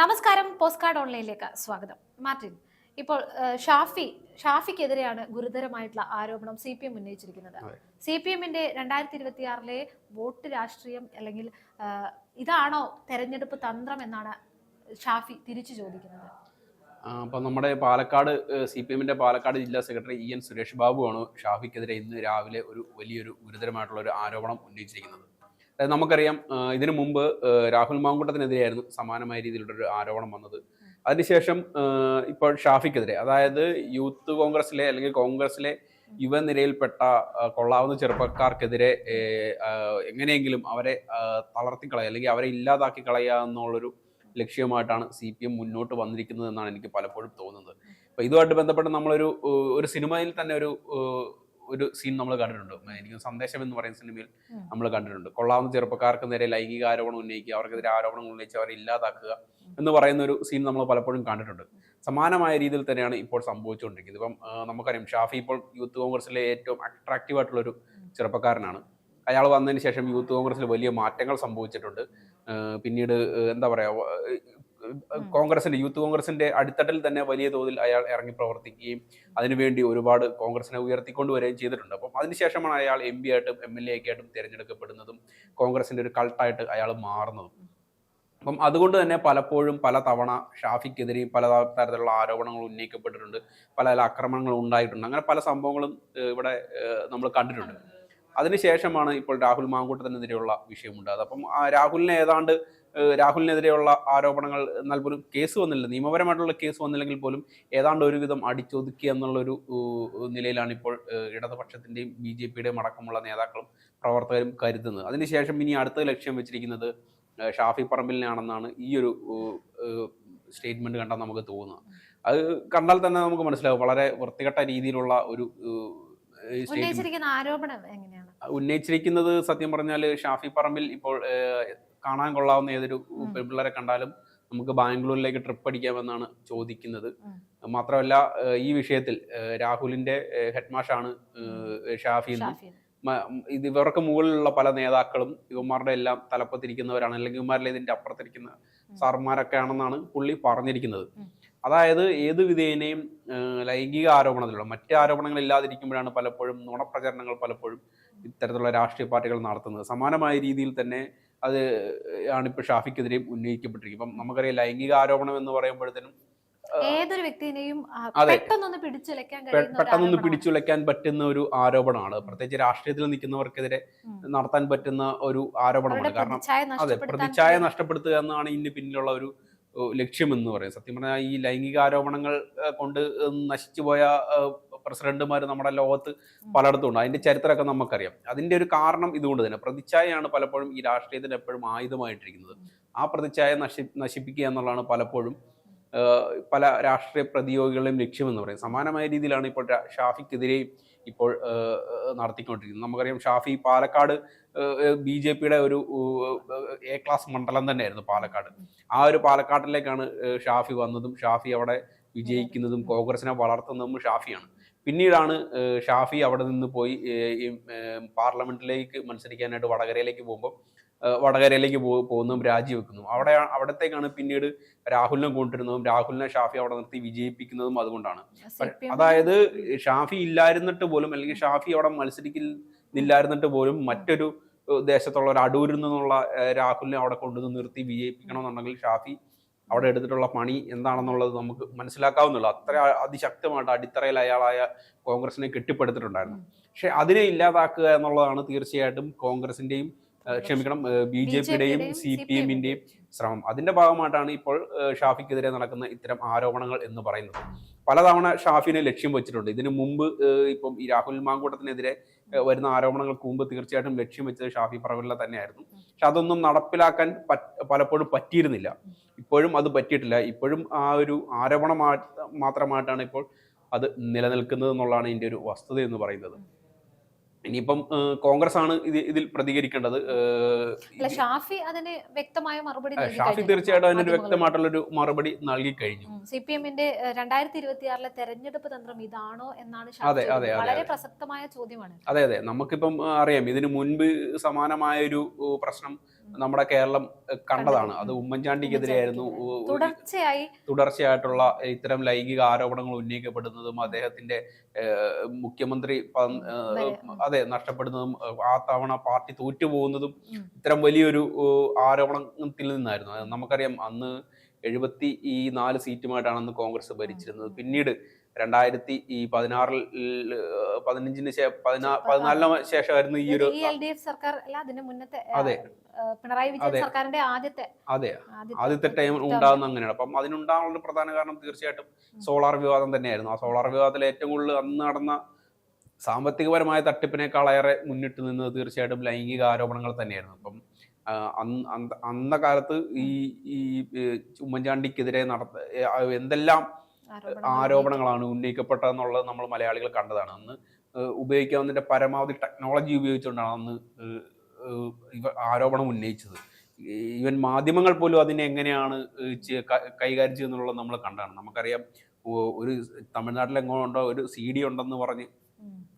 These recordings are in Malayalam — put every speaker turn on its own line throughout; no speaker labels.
നമസ്കാരം പോസ്റ്റ് കാർഡ് ഓൺലൈനിലേക്ക് സ്വാഗതം. മാർട്ടിൻ ഇപ്പോൾ ഷാഫി ഷാഫിക്കെതിരെയാണ് ഗുരുതരമായിട്ടുള്ള ആരോപണം സി പി എം ഉന്നയിച്ചിരിക്കുന്നത്. സി പി എമ്മിന്റെ രണ്ടായിരത്തി ഇരുപത്തി ആറിലെ വോട്ട് രാഷ്ട്രീയം അല്ലെങ്കിൽ ഇതാണോ തെരഞ്ഞെടുപ്പ് തന്ത്രം എന്നാണ് ഷാഫി തിരിച്ചു ചോദിക്കുന്നത്?
അപ്പോൾ അപ്പം നമ്മുടെ പാലക്കാട് സി പി എമ്മിന്റെ പാലക്കാട് ജില്ലാ സെക്രട്ടറി ഇ എൻ സുരേഷ് ആണ് ഷാഫിക്കെതിരെ ഇന്ന് രാവിലെ ഒരു വലിയൊരു ഗുരുതരമായിട്ടുള്ള ഒരു ആരോപണം ഉന്നയിച്ചിരിക്കുന്നത്. നമുക്കറിയാം ഇതിനു മുമ്പ് രാഹുൽ മാങ്കൂട്ടത്തിനെതിരെയായിരുന്നു സമാനമായ രീതിയിലുള്ള ഒരു ആരോപണം വന്നത്. അതിനുശേഷം ഇപ്പോൾ ഷാഫിക്കെതിരെ അതായത് യൂത്ത് കോൺഗ്രസിലെ അല്ലെങ്കിൽ കോൺഗ്രസിലെ യുവനിരയിൽപ്പെട്ട കൊള്ളാവുന്ന ചെറുപ്പക്കാർക്കെതിരെ എങ്ങനെയെങ്കിലും അവരെ തളർത്തിക്കളയുക അല്ലെങ്കിൽ അവരെ ഇല്ലാതാക്കി കളയുക എന്നുള്ളൊരു ലക്ഷ്യമായിട്ടാണ് സി പി എം മുന്നോട്ട് വന്നിരിക്കുന്നത് എന്നാണ് എനിക്ക് പലപ്പോഴും തോന്നുന്നത്. അപ്പൊ ഇതുമായിട്ട് ബന്ധപ്പെട്ട് നമ്മളൊരു ഒരു സിനിമയിൽ തന്നെ ഒരു ഒരു സീൻ നമ്മൾ കണ്ടിട്ടുണ്ട്. എനിക്ക് സന്ദേശം എന്ന് പറയുന്ന സിനിമയിൽ നമ്മൾ കണ്ടിട്ടുണ്ട്. കൊള്ളാവുന്ന ചെറുപ്പക്കാർക്ക് നേരെ ലൈംഗിക ആരോപണം ഉന്നയിക്കുക അവർക്കെതിരെ ആരോപണങ്ങൾ ഉന്നയിച്ച് അവരെ ഇല്ലാതാക്കുക എന്ന് പറയുന്ന ഒരു സീൻ നമ്മൾ പലപ്പോഴും കണ്ടിട്ടുണ്ട്. സമാനമായ രീതിയിൽ തന്നെയാണ് ഇപ്പോൾ സംഭവിച്ചുകൊണ്ടിരിക്കുന്നത്. ഇപ്പം നമുക്കറിയാം ഷാഫി ഇപ്പോൾ യൂത്ത് കോൺഗ്രസിലെ ഏറ്റവും അട്രാക്റ്റീവ് ആയിട്ടുള്ള ഒരു ചെറുപ്പക്കാരനാണ്. അയാൾ വന്നതിന് ശേഷം യൂത്ത് കോൺഗ്രസിൽ വലിയ മാറ്റങ്ങൾ സംഭവിച്ചിട്ടുണ്ട്. പിന്നീട് എന്താ പറയാ വ- ഏഹ് കോൺഗ്രസിന്റെ യൂത്ത് കോൺഗ്രസിന്റെ അടിത്തട്ടിൽ തന്നെ വലിയ തോതിൽ അയാൾ ഇറങ്ങി പ്രവർത്തിക്കുകയും അതിനുവേണ്ടി ഒരുപാട് കോൺഗ്രസിനെ ഉയർത്തിക്കൊണ്ടുവരികയും ചെയ്തിട്ടുണ്ട്. അപ്പം അതിനുശേഷമാണ് അയാൾ എം പി ആയിട്ടും എം എൽ എ ആയിട്ടും തിരഞ്ഞെടുക്കപ്പെടുന്നതും കോൺഗ്രസിന്റെ ഒരു കൾട്ടായിട്ട് അയാൾ മാറുന്നതും. അപ്പം അതുകൊണ്ട് തന്നെ പലപ്പോഴും പല തവണ ഷാഫിക്കെതിരെയും പല തരത്തിലുള്ള ആരോപണങ്ങൾ ഉന്നയിക്കപ്പെട്ടിട്ടുണ്ട്. പല പല ആക്രമണങ്ങളും ഉണ്ടായിട്ടുണ്ട്. അങ്ങനെ പല സംഭവങ്ങളും ഇവിടെ നമ്മൾ കണ്ടിട്ടുണ്ട്. അതിനുശേഷമാണ് ഇപ്പോൾ രാഹുൽ മാങ്കൂട്ടത്തിനെതിരെയുള്ള വിഷയമുണ്ടായത് അപ്പം രാഹുലിനെ ഏതാണ്ട് രാഹുലിനെതിരെയുള്ള ആരോപണങ്ങൾ എന്നാൽ പോലും കേസ് വന്നില്ല. നിയമപരമായിട്ടുള്ള കേസ് വന്നില്ലെങ്കിൽ പോലും ഏതാണ്ട് ഒരുവിധം അടിച്ചൊതുക്കി എന്നുള്ളൊരു നിലയിലാണ് ഇപ്പോൾ ഇടതുപക്ഷത്തിന്റെയും ബി ജെ പിയുടെയും അടക്കമുള്ള നേതാക്കളും പ്രവർത്തകരും കരുതുന്നത്. അതിനുശേഷം ഇനി അടുത്ത ലക്ഷ്യം വെച്ചിരിക്കുന്നത് ഷാഫി പറമ്പിലിനാണെന്നാണ് ഈ ഒരു സ്റ്റേറ്റ്മെന്റ് കണ്ടാൽ നമുക്ക് തോന്നുന്നത്. അത് കണ്ടാൽ തന്നെ നമുക്ക് മനസ്സിലാവും. വളരെ വൃത്തികെട്ട രീതിയിലുള്ള ഒരു
ആരോപണം എങ്ങനെയാണ്?
ഉന്നയിച്ചിരിക്കുന്നത് സത്യം പറഞ്ഞാൽ ഷാഫി പറമ്പിൽ ഇപ്പോൾ കാണാൻ കൊള്ളാവുന്ന ഏതൊരു
പിള്ളേരെ
പെൺപിള്ളേരെ കണ്ടാലും നമുക്ക് ബാംഗ്ലൂരിലേക്ക് ട്രിപ്പ് അടിക്കാമെന്നാണ് ചോദിക്കുന്നത്. മാത്രമല്ല ഈ വിഷയത്തിൽ രാഹുലിന്റെ ഹെഡ്മാഷാണ് ഷാഫി ഇത് ഇവർക്ക് മുകളിലുള്ള പല നേതാക്കളും ഇവന്മാരുടെ എല്ലാം തലപ്പത്തിരിക്കുന്നവരാണ് അല്ലെങ്കിൽ ഇവന്മാരിലെ ഇതിന്റെ അപ്പുറത്തിരിക്കുന്ന സാർമാരൊക്കെ ആണെന്നാണ് പുള്ളി പറഞ്ഞിരിക്കുന്നത്. അതായത് ഏത് വിധേനയും ലൈംഗിക ആരോപണത്തിലുള്ള മറ്റ് ആരോപണങ്ങൾ ഇല്ലാതിരിക്കുമ്പോഴാണ് പലപ്പോഴും നുണപ്രചരണങ്ങൾ പലപ്പോഴും ഇത്തരത്തിലുള്ള രാഷ്ട്രീയ പാർട്ടികൾ നടത്തുന്നത്. സമാനമായ രീതിയിൽ തന്നെ അത് ആണ് ഇപ്പോൾ ഷാഫിക്കെതിരെയും ഉന്നയിക്കപ്പെട്ടിരിക്കും. ഇപ്പം നമുക്കറിയാം ലൈംഗിക ആരോപണം എന്ന് പറയുമ്പോഴത്തേനും
ഏതൊരു വ്യക്തിനെയും. പെട്ടെന്നൊന്ന് പിടിച്ചുലയ്ക്കാൻ
പെട്ടെന്നൊന്ന് പറ്റുന്ന ഒരു ആരോപണമാണ്. പ്രത്യേകിച്ച് രാഷ്ട്രീയത്തിൽ നിൽക്കുന്നവർക്കെതിരെ നടത്താൻ പറ്റുന്ന ഒരു ആരോപണമാണ്. കാരണം അതെ പ്രതിച്ഛായ നഷ്ടപ്പെടുത്തുക എന്നാണ് ഇതിന് പിന്നിലുള്ള ഒരു ലക്ഷ്യമെന്ന് ലക്ഷ്യം എന്ന് പറയുന്നത് സത്യം പറഞ്ഞാൽ ഈ ലൈംഗിക ആരോപണങ്ങൾ കൊണ്ട് നശിച്ചുപോയ പ്രസിഡന്റുമാർ നമ്മുടെ ലോകത്ത് പലയിടത്തും ഉണ്ട് അതിന്റെ ചരിത്രമൊക്കെ നമുക്കറിയാം. അതിന്റെ ഒരു കാരണം ഇതുകൊണ്ട് തന്നെ. പ്രതിച്ഛായയാണ് പലപ്പോഴും ഈ രാഷ്ട്രീയത്തിന് എപ്പോഴും ആയുധമായിട്ടിരിക്കുന്നത്. ആ പ്രതിച്ഛായ നശി നശിപ്പിക്കുക എന്നുള്ളതാണ് പലപ്പോഴും പല രാഷ്ട്രീയ പ്രതിയോഗികളുടെയും ലക്ഷ്യമെന്ന് പറയും സമാനമായ രീതിയിലാണ് ഇപ്പോൾ ഷാഫിക്കെതിരെയും ഇപ്പോൾ നടത്തിക്കൊണ്ടിരിക്കുന്നത്. നമുക്കറിയാം ഷാഫി പാലക്കാട് ബി ജെ പിയുടെ ഒരു എ ക്ലാസ് മണ്ഡലം തന്നെയായിരുന്നു പാലക്കാട്. ആ ഒരു പാലക്കാട്ടിലേക്കാണ് ഷാഫി വന്നതും ഷാഫി അവിടെ വിജയിക്കുന്നതും കോൺഗ്രസിനെ വളർത്തുന്നതും ഷാഫിയാണ്. പിന്നീടാണ് ഷാഫി അവിടെ നിന്ന് പോയി പാർലമെന്റിലേക്ക് മത്സരിക്കാനായിട്ട് വടകരയിലേക്ക് പോകുമ്പോൾ വടകരയിലേക്ക് പോ പോകുന്നതും രാജിവെക്കുന്നതും അവിടെ അവിടത്തേക്കാണ് പിന്നീട് രാഹുലിനെ കൊണ്ടിരുന്നതും രാഹുലിനെ ഷാഫി അവിടെ നിർത്തി വിജയിപ്പിക്കുന്നതും അതുകൊണ്ടാണ്. അതായത് ഷാഫി ഇല്ലായിരുന്നിട്ട് പോലും അല്ലെങ്കിൽ ഷാഫി അവിടെ മത്സരിക്കുന്നില്ലായിരുന്നിട്ട് പോലും മറ്റൊരു ദേശത്തുള്ള ഒരു അടൂരിൽ നിന്നുള്ള രാഹുലിനെ അവിടെ കൊണ്ടുവന്ന് നിർത്തി വിജയിപ്പിക്കണമെന്നുണ്ടെങ്കിൽ ഷാഫി അവിടെ എടുത്തിട്ടുള്ള പണി എന്താണെന്നുള്ളത് നമുക്ക് മനസ്സിലാക്കാവുന്നുള്ളൂ അത്ര അതിശക്തമായിട്ട് അടിത്തറയിൽ അയാളായ കോൺഗ്രസിനെ കെട്ടിപ്പടുത്തിട്ടുണ്ടായിരുന്നു. പക്ഷെ അതിനെ ഇല്ലാതാക്കുക എന്നുള്ളതാണ് തീർച്ചയായിട്ടും കോൺഗ്രസിന്റെയും ക്ഷമിക്കണം ബി ജെ പിയുടെയും സി പി എമ്മിന്റെയും ശ്രമം. അതിന്റെ ഭാഗമായിട്ടാണ് ഇപ്പോൾ ഷാഫിക്കെതിരെ നടക്കുന്ന ഇത്തരം ആരോപണങ്ങൾ എന്ന് പറയുന്നത്. പലതവണ ഷാഫിനെ ലക്ഷ്യം വെച്ചിട്ടുണ്ട്. ഇതിനു മുമ്പ് ഇപ്പം ഈ രാഹുൽ മാങ്കൂട്ടത്തിനെതിരെ വരുന്ന ആരോപണങ്ങൾക്ക് മുമ്പ് തീർച്ചയായിട്ടും ലക്ഷ്യം വെച്ചത് ഷാഫി പറവില്ല തന്നെയായിരുന്നു. പക്ഷെ അതൊന്നും നടപ്പിലാക്കാൻ പലപ്പോഴും പറ്റിയിരുന്നില്ല. ഇപ്പോഴും അത് പറ്റിയിട്ടില്ല. ഇപ്പോഴും ആ ഒരു ആരോപണം മാത്രമായിട്ടാണ് ഇപ്പോൾ അത് നിലനിൽക്കുന്നത് എന്നുള്ളതാണ് ഇതിന്റെ ഒരു വസ്തുത എന്ന് പറയുന്നത്. ഇനിയിപ്പം കോൺഗ്രസ് ആണ് ഇത് ഇതിൽ പ്രതികരിക്കേണ്ടത്.
ഷാഫി അതിന് വ്യക്തമായ മറുപടി
ഷാഫി. തീർച്ചയായിട്ടും അതിനൊരു. വ്യക്തമായിട്ടുള്ള ഒരു മറുപടി നൽകി കഴിഞ്ഞു.
സി പി എമ്മിന്റെ രണ്ടായിരത്തി ഇരുപത്തി ആറിലെ തെരഞ്ഞെടുപ്പ് തന്ത്രം ഇതാണോ എന്നാണ്
അതെ, അതെ,
വളരെ പ്രസക്തമായ ചോദ്യമാണ്.
അതെ അതെ. നമുക്കിപ്പം അറിയാം ഇതിനു മുൻപ് സമാനമായ ഒരു പ്രശ്നം നമ്മുടെ കേരളം കണ്ടതാണ്. അത് ഉമ്മൻചാണ്ടിക്കെതിരെയായിരുന്നു
തുടർച്ചയായി
തുടർച്ചയായിട്ടുള്ള ഇത്തരം ലൈംഗിക ആരോപണങ്ങൾ ഉന്നയിക്കപ്പെടുന്നതും അദ്ദേഹത്തിന്റെ മുഖ്യമന്ത്രി. അതെ നഷ്ടപ്പെടുന്നതും ആ തവണ പാർട്ടി തോറ്റുപോകുന്നതും. ഇത്തരം വലിയൊരു ആരോപണത്തിൽ നിന്നായിരുന്നു. നമുക്കറിയാം അന്ന് എഴുപത്തി ഈ നാല് സീറ്റുമായിട്ടാണ് അന്ന് കോൺഗ്രസ് ഭരിച്ചിരുന്നത്. പിന്നീട് രണ്ടായിരത്തി ഈ പതിനാറിൽ പതിനഞ്ചിന് പതിനാലിന് ശേഷമായിരുന്നു ഈ ഒരു
സർക്കാർ അല്ല അതിന് മുന്നത്തെ
അതെ.
പിണറായി വിജയൻ സർക്കാരിന്റെ ആദ്യത്തെ
അതെ. ആദ്യത്തെ ടൈം ഉണ്ടാകുന്ന അങ്ങനെയാണ്. അപ്പം അതിനുണ്ടാകാനുള്ള പ്രധാന കാരണം തീർച്ചയായിട്ടും സോളാർ വിവാദം തന്നെയായിരുന്നു. ആ സോളാർ വിവാദത്തിൽ ഏറ്റവും കൂടുതൽ അന്ന് നടന്ന സാമ്പത്തികപരമായ തട്ടിപ്പിനേക്കാളേറെ മുന്നിട്ട് നിന്നത് തീർച്ചയായിട്ടും ലൈംഗിക ആരോപണങ്ങൾ തന്നെയായിരുന്നു. അപ്പം അന്ന് കാലത്ത് ഈ ഈ ഉമ്മൻചാണ്ടിക്കെതിരെ നടത്ത എന്തെല്ലാം ആരോപണങ്ങളാണ് ഉന്നയിക്കപ്പെട്ടതെന്നുള്ളത് നമ്മൾ മലയാളികൾ കണ്ടതാണ്. അന്ന് ഉപയോഗിക്കാവുന്നതിന്റെ പരമാവധി ടെക്നോളജി ഉപയോഗിച്ചുകൊണ്ടാണ് അന്ന് ആരോപണം ഉന്നയിച്ചത്. ഈവൻ മാധ്യമങ്ങൾ പോലും അതിനെ എങ്ങനെയാണ് കൈകാര്യം ചെയ്യുന്നുള്ളത് നമ്മൾ കണ്ടതാണ്. നമുക്കറിയാം ഒരു ഒരു തമിഴ്നാട്ടിലെങ്ങോണ്ടോ ഒരു സി ഡി ഉണ്ടെന്ന് പറഞ്ഞ്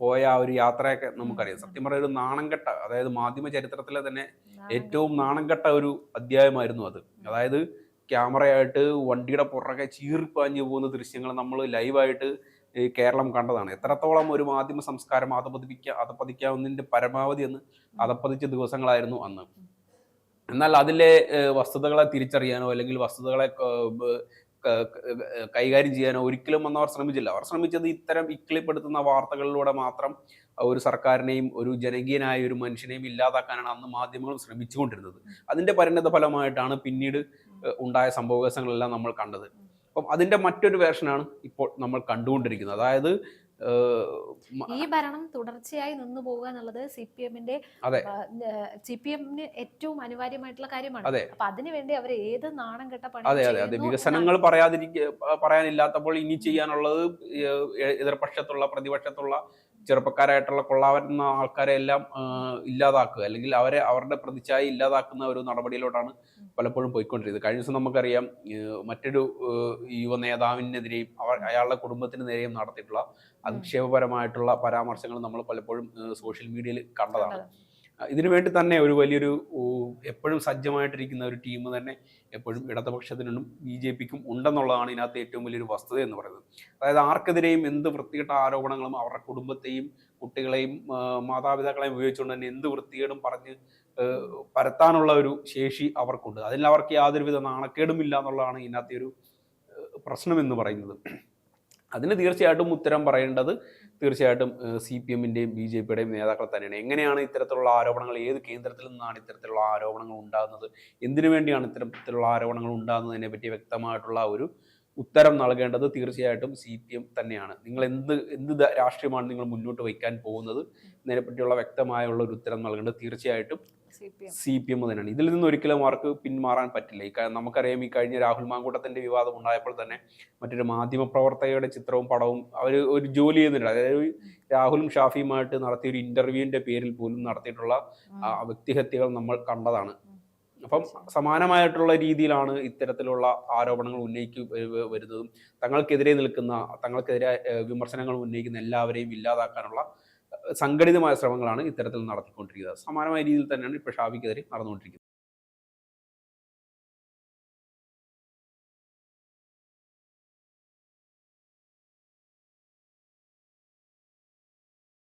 പോയ ആ ഒരു യാത്രയൊക്കെ നമുക്കറിയാം. സത്യം പറഞ്ഞ ഒരു നാണംകെട്ട അതായത് മാധ്യമ ചരിത്രത്തിലെ തന്നെ ഏറ്റവും നാണംകെട്ട ഒരു അധ്യായമായിരുന്നു അത്. അതായത് ക്യാമറയായിട്ട് വണ്ടിയുടെ പുറകെ ചീർപ്പാഞ്ഞു പോകുന്ന ദൃശ്യങ്ങൾ നമ്മൾ ലൈവായിട്ട് ഈ കേരളം കണ്ടതാണ്. എത്രത്തോളം ഒരു മാധ്യമ സംസ്കാരം അതപതിപ്പിക്കുക അതപ്പതിക്കാവുന്നതിന്റെ പരമാവധി എന്ന് അതപ്പതിച്ച ദിവസങ്ങളായിരുന്നു അന്ന്. എന്നാൽ അതിലെ വസ്തുതകളെ തിരിച്ചറിയാനോ അല്ലെങ്കിൽ വസ്തുതകളെ കൈകാര്യം ചെയ്യാനോ ഒരിക്കലും അന്ന് അവർ ശ്രമിച്ചില്ല. അവർ ശ്രമിച്ചത് ഇത്തരം ഇക്കിളിപ്പെടുത്തുന്ന വാർത്തകളിലൂടെ മാത്രം ഒരു സർക്കാരിനെയും ഒരു ജനകീയനായ ഒരു മനുഷ്യനെയും ഇല്ലാതാക്കാനാണ് അന്ന് മാധ്യമങ്ങൾ ശ്രമിച്ചുകൊണ്ടിരുന്നത്. അതിന്റെ പരിണത ഫലമായിട്ടാണ് പിന്നീട് ഉണ്ടായ സംഭവവികാസങ്ങളെല്ലാം നമ്മൾ കണ്ടത്. അപ്പം അതിന്റെ മറ്റൊരു വേർഷനാണ് ഇപ്പോൾ നമ്മൾ കണ്ടുകൊണ്ടിരിക്കുന്നത്. അതായത്
ഈ ഭരണം തുടർച്ചയായി നിന്നു പോവുക എന്നുള്ളത് സി പി എമ്മിന്റെ. സി പി എമ്മിന് ഏറ്റവും അനിവാര്യമായിട്ടുള്ള കാര്യമാണ്. അപ്പൊ അതിനുവേണ്ടി അവർ ഏത് നാണം കെട്ട പണി
അതെ അതെ വികസനങ്ങൾ പറയാതിരിക്ക പറയാനില്ലാത്തപ്പോൾ ഇനി ചെയ്യാനുള്ളത് എതിർപക്ഷത്തുള്ള പ്രതിപക്ഷത്തുള്ള ചെറുപ്പക്കാരായിട്ടുള്ള കൊള്ളാവുന്ന ആൾക്കാരെ എല്ലാം ഇല്ലാതാക്കുക. അല്ലെങ്കിൽ അവരെ അവരുടെ പ്രതിച്ഛായ ഇല്ലാതാക്കുന്ന ഒരു നടപടിയിലോട്ടാണ് പലപ്പോഴും പോയിക്കൊണ്ടിരിക്കുന്നത്. കഴിഞ്ഞ ദിവസം നമുക്കറിയാം മറ്റൊരു യുവ നേതാവിനെതിരെയും അവർ അയാളുടെ കുടുംബത്തിന് നേരെയും നടത്തിയിട്ടുള്ള അധിക്ഷേപപരമായിട്ടുള്ള പരാമർശങ്ങൾ നമ്മൾ പലപ്പോഴും സോഷ്യൽ മീഡിയയിൽ കണ്ടതാണ്.
കണ്ടത്.
ഇതിനു വേണ്ടി തന്നെ ഒരു വലിയൊരു എപ്പോഴും സജ്ജമായിട്ടിരിക്കുന്ന ഒരു ടീം തന്നെ എപ്പോഴും ഇടതുപക്ഷത്തിനും ബി ജെ പിക്കും ഉണ്ടെന്നുള്ളതാണ് ഇതിനകത്ത് ഏറ്റവും വലിയൊരു വസ്തുത എന്ന് പറയുന്നത്. അതായത് ആർക്കെതിരെയും എന്ത് വൃത്തികെട്ട ആരോപണങ്ങളും അവരുടെ കുടുംബത്തെയും കുട്ടികളെയും മാതാപിതാക്കളെയും ഉപയോഗിച്ചുകൊണ്ട് തന്നെ എന്ത് വൃത്തികേടും പറഞ്ഞ് പരത്താനുള്ള ഒരു ശേഷി അവർക്കുണ്ട്. അതിൽ അവർക്ക് യാതൊരുവിധ നാണക്കേടുമില്ല എന്നുള്ളതാണ് ഇതിനകത്തെ ഒരു പ്രശ്നം എന്ന് പറയുന്നത്. അതിന് തീർച്ചയായിട്ടും ഉത്തരം പറയേണ്ടത് തീർച്ചയായിട്ടും സി പി എമ്മിന്റെയും ബി ജെ പിയുടെയും നേതാക്കൾ തന്നെയാണ്. എങ്ങനെയാണ് ഇത്തരത്തിലുള്ള ആരോപണങ്ങൾ ഏത് കേന്ദ്രത്തിൽ നിന്നാണ് ഇത്തരത്തിലുള്ള ആരോപണങ്ങൾ ഉണ്ടാകുന്നത് എന്തിനു വേണ്ടിയാണ് ഇത്തരത്തിലുള്ള ആരോപണങ്ങൾ ഉണ്ടാകുന്നതിനെ പറ്റി വ്യക്തമായിട്ടുള്ള ഒരു ഉത്തരം നൽകേണ്ടത് തീർച്ചയായിട്ടും സി പി എം തന്നെയാണ്. നിങ്ങൾ എന്ത് എന്ത് രാഷ്ട്രീയമാണ് നിങ്ങൾ മുന്നോട്ട് വയ്ക്കാൻ പോകുന്നത് ഇതിനെപ്പറ്റിയുള്ള വ്യക്തമായുള്ള ഒരു ഉത്തരം നൽകേണ്ടത് തീർച്ചയായിട്ടും
സി പി എം.
തന്നെയാണ്. ഇതിൽ നിന്ന് ഒരിക്കലും അവർക്ക് പിന്മാറാൻ പറ്റില്ല. ഈ നമുക്കറിയാം ഈ കഴിഞ്ഞ രാഹുൽ മാങ്കൂട്ടത്തിന്റെ വിവാദം ഉണ്ടായപ്പോൾ തന്നെ മറ്റൊരു മാധ്യമ പ്രവർത്തകയുടെ ചിത്രവും പടവും അവർ ഒരു ജോലി ചെയ്യുന്നുണ്ട്. അതായത് രാഹുലും ഷാഫിയുമായിട്ട് നടത്തിയ ഒരു ഇന്റർവ്യൂവിന്റെ പേരിൽ പോലും നടത്തിയിട്ടുള്ള വ്യക്തിഹത്യകൾ നമ്മൾ കണ്ടതാണ്. അപ്പം സമാനമായിട്ടുള്ള രീതിയിലാണ് ഇത്തരത്തിലുള്ള ആരോപണങ്ങൾ ഉന്നയിക്കു വരുന്നതും തങ്ങൾക്കെതിരെ നിൽക്കുന്ന തങ്ങൾക്കെതിരെ വിമർശനങ്ങൾ ഉന്നയിക്കുന്ന എല്ലാവരെയും ഇല്ലാതാക്കാനുള്ള സംഘടിതമായ ശ്രമങ്ങളാണ് ഇത്തരത്തിൽ നടത്തിക്കൊണ്ടിരിക്കുന്നത്. സമാനമായ രീതിയിൽ തന്നെയാണ് ഇപ്പോൾ ഷാഫിക്കെതിരെ നടന്നുകൊണ്ടിരിക്കുന്നത്.